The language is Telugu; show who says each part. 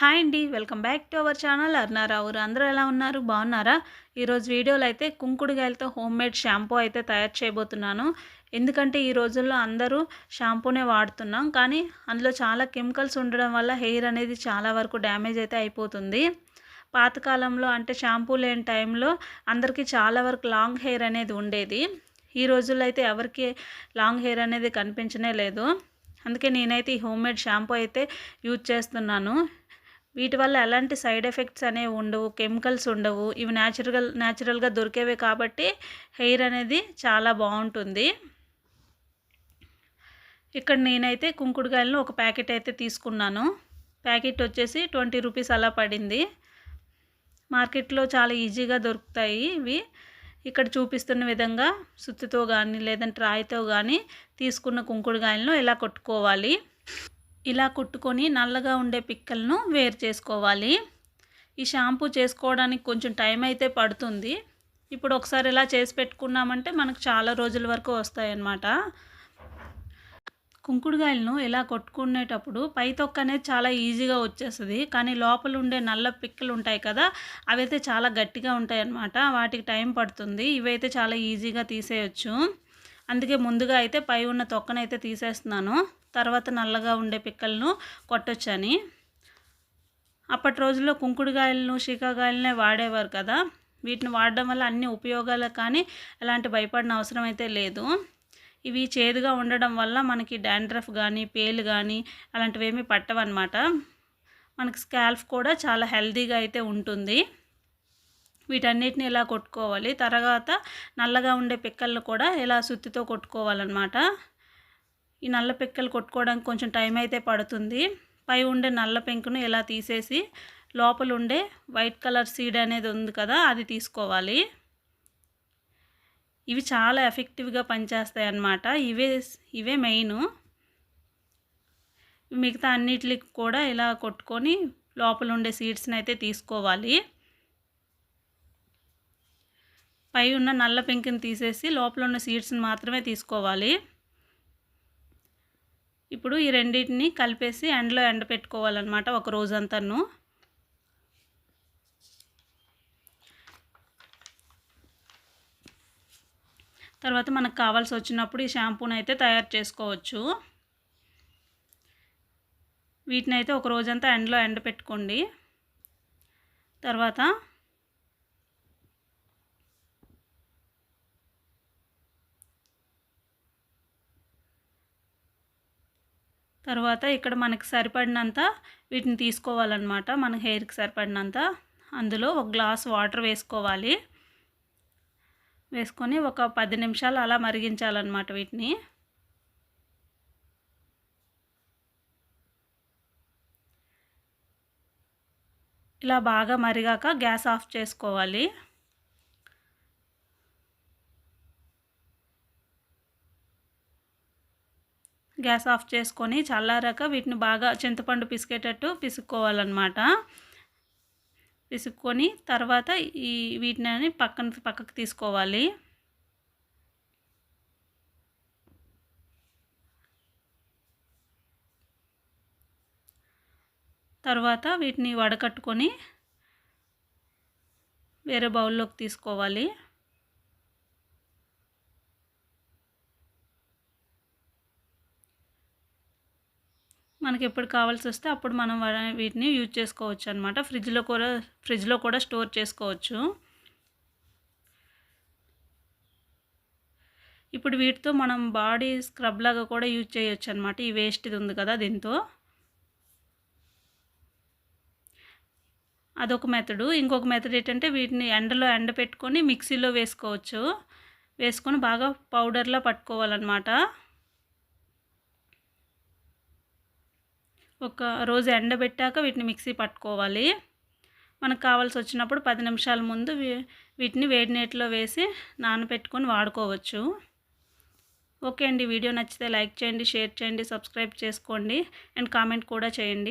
Speaker 1: హాయ్ అండి welcome back to our channel అర్నారావు అందరూ ఎలా ఉన్నారు? బాగున్నారా? ఈరోజు వీడియోలో అయితే కుంకుడుగాయలతో హోమ్ మేడ్ షాంపూ అయితే తయారు చేయబోతున్నాను. ఎందుకంటే ఈ రోజుల్లో అందరూ షాంపూనే వాడుతున్నాం. కానీ అందులో చాలా కెమికల్స్ ఉండడం వల్ల హెయిర్ అనేది చాలా వరకు డ్యామేజ్ అయితే అయిపోతుంది. పాతకాలంలో అంటే షాంపూ లేని టైంలో అందరికీ చాలా వరకు లాంగ్ హెయిర్ అనేది ఉండేది. ఈ రోజుల్లో అయితే ఎవరికి లాంగ్ హెయిర్ అనేది కనిపించనే లేదు. అందుకే నేనైతే ఈ హోమ్ మేడ్ షాంపూ అయితే యూజ్ చేస్తున్నాను. వీటి వల్ల ఎలాంటి సైడ్ ఎఫెక్ట్స్ అనేవి ఉండవు కెమికల్స్ ఉండవు. ఇవి న్యాచురల్ న్యాచురల్గా దొరికేవే కాబట్టి హెయిర్ అనేది చాలా బాగుంటుంది. ఇక్కడ నేనైతే కుంకుడుకాయలను ఒక ప్యాకెట్ అయితే తీసుకున్నాను. ప్యాకెట్ వచ్చేసి ట్వంటీ రూపీస్ అలా పడింది. మార్కెట్లో చాలా ఈజీగా దొరుకుతాయి ఇవి. ఇక్కడ చూపిస్తున్న విధంగా సుత్తితో కానీ లేదంటే రాయితో కానీ తీసుకున్న కుంకుడుకాయలను ఇలా కొట్టుకోవాలి. ఇలా కుట్టుకొని నల్లగా ఉండే పిక్కలను వేరు చేసుకోవాలి. ఈ షాంపూ చేసుకోవడానికి కొంచెం టైం అయితే పడుతుంది. ఇప్పుడు ఒకసారి ఇలా చేసి పెట్టుకున్నామంటే మనకు చాలా రోజుల వరకు వస్తాయన్నమాట. కుంకుడుగాయలను ఇలా కొట్టుకునేటప్పుడు పై తొక్క అనేది చాలా ఈజీగా వచ్చేస్తుంది. కానీ లోపల ఉండే నల్ల పిక్కలు ఉంటాయి కదా అవైతే చాలా గట్టిగా ఉంటాయి అన్నమాట వాటికి టైం పడుతుంది. ఇవైతే చాలా ఈజీగా తీసేయచ్చు. అందుకే ముందుగా అయితే పై ఉన్న తొక్కనైతే తీసేస్తున్నాను. తర్వాత నల్లగా ఉండే పిక్కలను కొట్టొచ్చని. అప్పటి రోజుల్లో కుంకుడుగాయలను శీకాగాయలనే వాడేవారు కదా. వీటిని వాడడం వల్ల అన్ని ఉపయోగాలు కానీ ఎలాంటి భయపడిన అవసరం అయితే లేదు. ఇవి చేదుగా ఉండడం వల్ల మనకి డాండ్రఫ్ కానీ పేలు కానీ అలాంటివి ఏమీ పట్టవన్నమాట. మనకి స్కాల్ఫ్ కూడా చాలా హెల్తీగా అయితే ఉంటుంది. వీటన్నిటిని ఇలా కొట్టుకోవాలి? తర్వాత నల్లగా ఉండే పిక్కలను కూడా ఇలా సుత్తితో కొట్టుకోవాలన్నమాట. ఈ నల్ల పెక్కలు కొట్టుకోవడానికి కొంచెం టైం అయితే పడుతుంది. పై ఉండే నల్ల పెంకును ఇలా తీసేసి లోపల ఉండే వైట్ కలర్ సీడ్ అనేది ఉంది కదా అది తీసుకోవాలి. ఇవి చాలా ఎఫెక్టివ్గా పనిచేస్తాయి అన్నమాట. ఇవే ఇవే మెయిన్. మిగతా అన్నిటికి కూడా ఇలా కొట్టుకొని లోపల ఉండే సీడ్స్ని అయితే తీసుకోవాలి. పై ఉన్న నల్ల పెంకుని తీసేసి లోపల ఉన్న సీడ్స్ని మాత్రమే తీసుకోవాలి. ఇప్పుడు ఈ రెండింటిని కలిపేసి ఎండలో ఎండ పెట్టుకోవాలన్నమాట ఒక రోజంతాను. తర్వాత మనకు కావాల్సి వచ్చినప్పుడు ఈ షాంపూని అయితే తయారు చేసుకోవచ్చు. వీటిని అయితే ఒక రోజంతా ఎండలో ఎండ పెట్టుకోండి తర్వాత తర్వాత ఇక్కడ మనకి సరిపడినంత వీటిని తీసుకోవాలన్నమాట. మన హెయిర్కి సరిపడినంత. అందులో ఒక గ్లాస్ వాటర్ వేసుకోవాలి. వేసుకొని ఒక పది నిమిషాలు అలా మరిగించాలన్నమాట వీటిని. ఇలా బాగా మరిగాక గ్యాస్ ఆఫ్ చేసుకోవాలి. గ్యాస్ ఆఫ్ చేసుకొని చల్లారాక వీటిని బాగా చింతపండు పిసికేటట్టు పిసుక్కోవాలన్నమాట. పిసుక్కొని తర్వాత ఈ వీటిని పక్కన పక్కకు తీసుకోవాలి. తర్వాత వీటిని వడకట్టుకొని వేరే బౌల్లోకి తీసుకోవాలి. మనకి ఎప్పుడు కావాల్సి వస్తే అప్పుడు మనం వీటిని యూజ్ చేసుకోవచ్చు అనమాట ఫ్రిడ్జ్లో కూడా ఫ్రిడ్జ్లో కూడా స్టోర్ చేసుకోవచ్చు. ఇప్పుడు వీటితో మనం బాడీ స్క్రబ్ లాగా కూడా యూజ్ చేయొచ్చు అనమాట ఈ వేస్ట్ ఇది ఉంది కదా దీంతో. అదొక మెథడు. ఇంకొక మెథడ్ ఏంటంటే వీటిని ఎండలో ఎండ పెట్టుకొని మిక్సీలో వేసుకోవచ్చు. వేసుకొని బాగా పౌడర్లా పట్టుకోవాలన్నమాట. ఒక రోజు ఎండబెట్టాక వీటిని మిక్సీ పట్టుకోవాలి. మనకు కావాల్సి వచ్చినప్పుడు పది నిమిషాల ముందు వీటిని వేడి నీటిలో వేసి నానబెట్టుకొని వాడుకోవచ్చు. ఓకే అండి వీడియో నచ్చితే లైక్ చేయండి షేర్ చేయండి సబ్స్క్రైబ్ చేసుకోండి అండ్ కామెంట్ కూడా చేయండి.